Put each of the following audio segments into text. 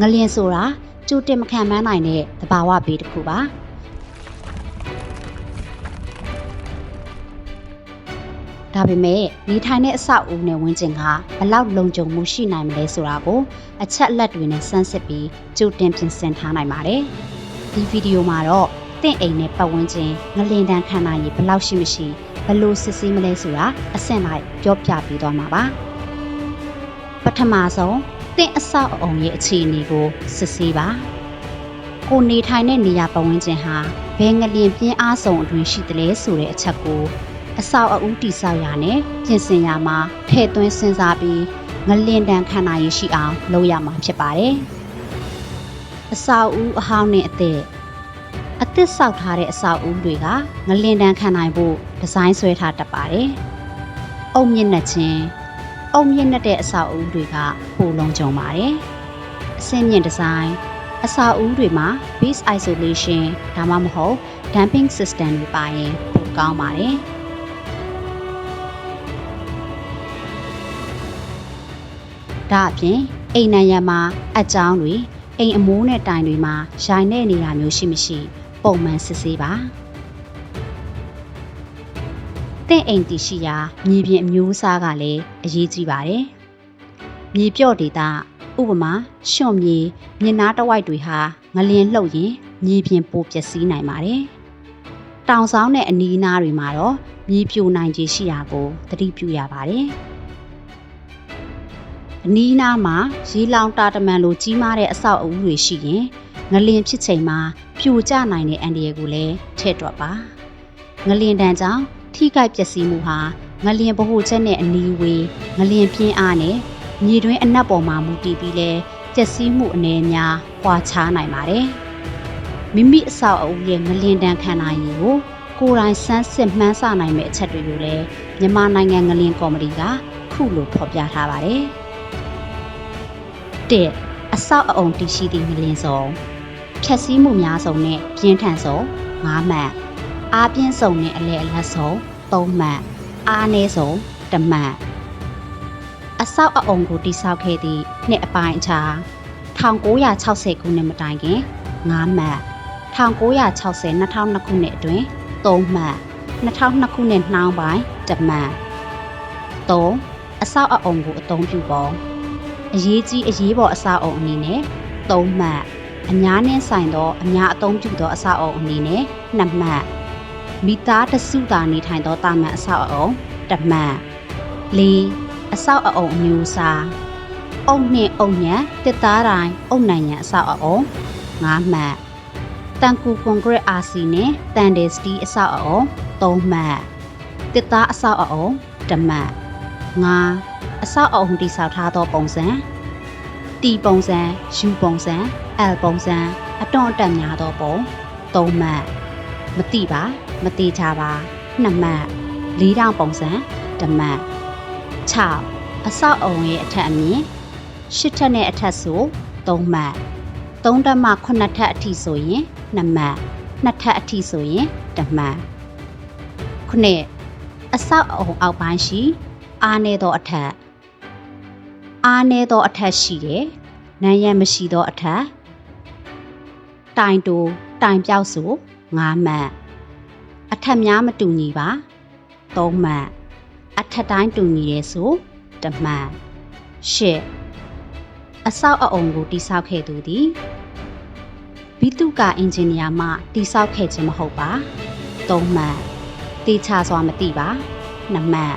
ငလျင်ဆိုတာကြိုတင်မခံမှန်းနိုင်တဲ့သဘာဝဘေးတစ်ခုပါဒါပေမဲ့နေထိုင်တဲ့အဆောက်အဦနဲ့ဝန်းကျင်ကဘလောက်လုံခြုံမှုရှိနိုင်မလဲဆိုတာကိုအချက်အလက်တွေနဲ့စမ်းစစ်ပြီးကြိုတင်ပြင်ဆင်ထားနိုင်ပါတယ်ဒီဗီဒီယိုမှာတော့တင့်အိမ်နဲ့ပတ်ဝန်းကျင်ငလျင်တန်းခံနိုင်ရဘလောက်ရှိမရှိဘလို့စစ်ဆေးမလဲဆိုတာအဆင့်လိုက်ပြောပြပေးသွားမှာပါပထမဆုံး တင့်အဆောက်အအုံရဲ့အခြေအနေကိုစစ်ဆေးပါကိုနေထိုင်တဲ့နေရာပတ်ဝန်းကျင်ဟာဘယ်ငလျင်ပြင်းအားဆုံးအတွင်ရှိသလဲဆိုတဲ့အချက်ကိုအဆောက်အဦတိဆောက်ရာနဲ့ပြင်ဆင်ရာမှာထည့်သွင်းစဉ်းစားပြီးငလျင်တန်းခံနိုင်ရရှိအောင်လုပ်ရမှာဖြစ်ပါတယ်အဆောက်အဦအဟောင်းနဲ့အသက်အသစ်ဆောက်ထားတဲ့အဆောက်အဦတွေကငလင်တန်းခံနိုင်ဖို့ဒီဇိုင်းဆွဲထားတတ်ပါတယ်။အုံမြင့်နဲ့ချင်း အုံမြင့်နဲ့တဲ့အဆောက်အဦတွေကပိုလုံးကြုံပါတယ်။အဆင့်မြင့်ဒီဇိုင်းအဆောက်အဦတွေမှာ base isolation ဒါမှမဟုတ် damping system တွေပါရင်ပိုကောင်းပါတယ်။ဒါအပြင်အိမ်နံရံမှာအကြောင်းတွေအိမ်အမိုးနဲ့တိုင်တွေမှာရိုင်တဲ့နေရာမျိုးရှိမရှိ ပုံမှန်စစ်ဆေးပါ တင့်အိမ်တည်ရှိရာမြေပြင်အမျိုးအစားကလည်းအရေးကြီးပါတယ်မြေပြော့ဒေတာဥပမာရှွန့်မြေမြင်နာတဝိုက်တွေဟာငလျင်လှုပ်ရင်မြေပြင်ပိုပျက်စီးနိုင်ပါတယ်တောင်ဆောင်တဲ့အနီးအနားတွေမှာတော့မြေပြိုနိုင်ခြေရှိတာကိုသတိပြုရပါတယ်အနီးအနားမှာရေလောင်တာတမန်လိုကြီးမားတဲ့အဆောက်အဦတွေရှိရင်ငလျင်ဖြစ်ချိန်မှာပြိုကျနိုင်တဲ့အန္တရာယ်ကိုလည်းထည့်တွက်ပါငလျင်တန်းကြောင့် ထိခိုက်ပျက်စီးမှုဟာငလျင်ဗဟိုချက်နဲ့အနီးဝေးငလျင်ပြင်းအားနဲ့မြေတွင်းအနက်ပေါ်မှာမူတည်ပြီးလဲပျက်စီးမှုအနေအများပွာခြားနိုင်ပါတယ်မိမိအဆောက်အဦရဲ့ငလျင်တန်းခံနိုင်ရည်ကိုကိုယ်တိုင်စမ်းစစ်မှန်းဆနိုင်မယ့်အချက်တွေကိုလည်းမြန်မာနိုင်ငံငလျင်ကော်မတီကခုလိုဖော်ပြထားပါတယ်၁အဆောက်အအုံတည်ရှိသည့်ငလျင်စုံဖြက်စီးမှုများဆုံးနဲ့ပြင်းထန်ဆုံး9မှတ် အားပြင်းဆုံးနဲ့အလဲအလတ်ဆုံး3မှတ်အားနည်းဆုံး1မှတ်အဆောက်အအုံကိုတိစောက်ခဲ့သည့်နှစ်အပိုင်းအခြား1960ခုနှစ်မတိုင်ခင်9မှတ်1960 2002ခုနှစ်အတွင်း3မှတ်2002ခုနှစ်နှောင်းပိုင်း1မှတ်3အဆောက်အအုံကိုအသုံးပြုပုံအရေးကြီးအရေးပေါ်အဆောက်အုံအနေနဲ့3မှတ်အများနဲ့ဆိုင်သောအများအသုံးပြုသောအဆောက်အုံအနေနဲ့2မှတ် မိသားတစုသာနေထိုင်သောတာမန်အဆောက်အုံ1မှတ်4အဆောက်အအုံအမျိုးအစားအုံနှင့်အုံညံတစ်သားတိုင်းအုံနိုင်ရန်အဆောက်အအုံ9မှတ်တန်ကူကွန်ကရစ် RC နဲ့တန်ဒယ်စတီအဆောက်အအုံ3မှတ်တစ်သားအဆောက်အအုံ1မှတ်5အဆောက်အအုံတိစောက်ထားသောပုံစံတီပုံစံယူပုံစံ L ပုံစံအတွန့်အတက်များသောပုံ3မှတ်မတိပါ မတိချပါ2မှတ်၄တောင်ပုံစံ1မှတ်6အဆောက်အုံရဲ့အထက်အမြင့်8ထပ်နဲ့အထက်ဆို3မှတ်3တက်မှ9ထပ်အထိဆိုရင်2မှတ်2ထပ်အထိဆိုရင်1မှတ်9အဆောက်အုံအောက်ပိုင်းရှိ အားနည်းသောအထက်အားနည်းသောအထက်ရှိတယ်။နံရံမရှိသောအထက်တိုင်တိုတိုင်ပြောက်ဆို9မှတ် အထက်များမတူညီပါ3မှတ်အထက်တိုင်းတူညီရဲဆို1မှတ်8အဆောက်အအုံကိုတိစောက်ခဲ့သူသည်ဘီတုကအင်ဂျင်နီယာမှတိစောက်ခဲ့ခြင်းမဟုတ်ပါ3မှတ်တေချာစွာမသိပါ2မှတ်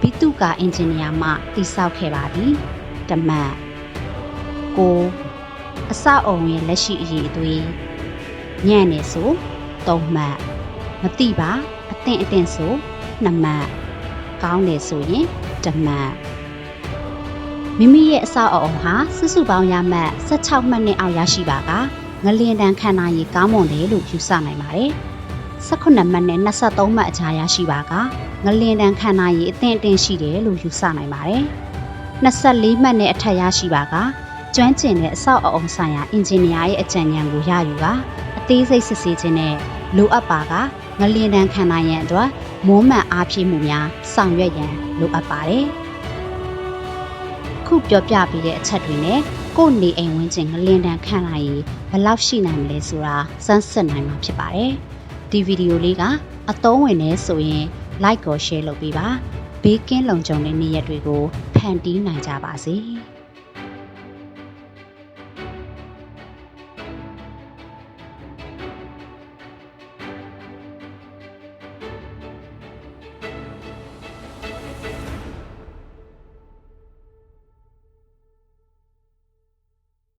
ဘီတုကအင်ဂျင်နီယာမှတိစောက်ခဲ့ပါသည်တမတ်ကိုအစအုံရဲ့လက်ရှိအရေးအသွေးညံ့နေဆို၃မှတ် မတိပါအသင့်အသင့်ဆို2မှတ်ကောင်းတယ်ဆိုရင်1မှတ်မိမိရဲ့အစအုံဟာစုစုပေါင်းရမှတ်16မှတ်နဲ့အောက်ရရှိပါကငလျင်တန်းခံနိုင်ရေးကောင်းမွန်တယ်လို့ယူဆနိုင်ပါတယ်18မှတ်နဲ့23မှတ်အကြားရရှိပါကငလျင်တန်းခံနိုင်ရေးအသင့်အင့်ရှိတယ်လို့ယူဆနိုင်ပါတယ်24မှတ်နဲ့အထက်ရရှိပါကကျွမ်းကျင်တဲ့အဆောက်အအုံဆိုင်ရာအင်ဂျင်နီယာရဲ့အကြံဉာဏ်ကိုရယူကအသေးစိတ်စစ်ဆေးခြင်းနဲ့လိုအပ်ပါက ငလျင်တန်းခံနိုင်ရန်အတွက်မွမ်းမံအားဖြည့်မှုများဆောင်ရွက်ရန်လိုအပ်ပါတယ်။ခုပြောပြပေးတဲ့အချက်တွေနဲ့ကိုယ့်နေအိမ်ဝန်းကျင်ငလင်တန်ခံလိုက်ရင်ဘယ်လောက်ရှိနိုင်မလဲဆိုတာစမ်းစစ်နိုင်မှာဖြစ်ပါတယ်ဒီဗီဒီယိုလေးကအသုံးဝင်နေဆိုရင် like ကို share လုပ်ပေးပါဘေးကင်းလုံခြုံတဲ့နေ့ရက်တွေကိုဖန်တီးနိုင်ကြပါစေ။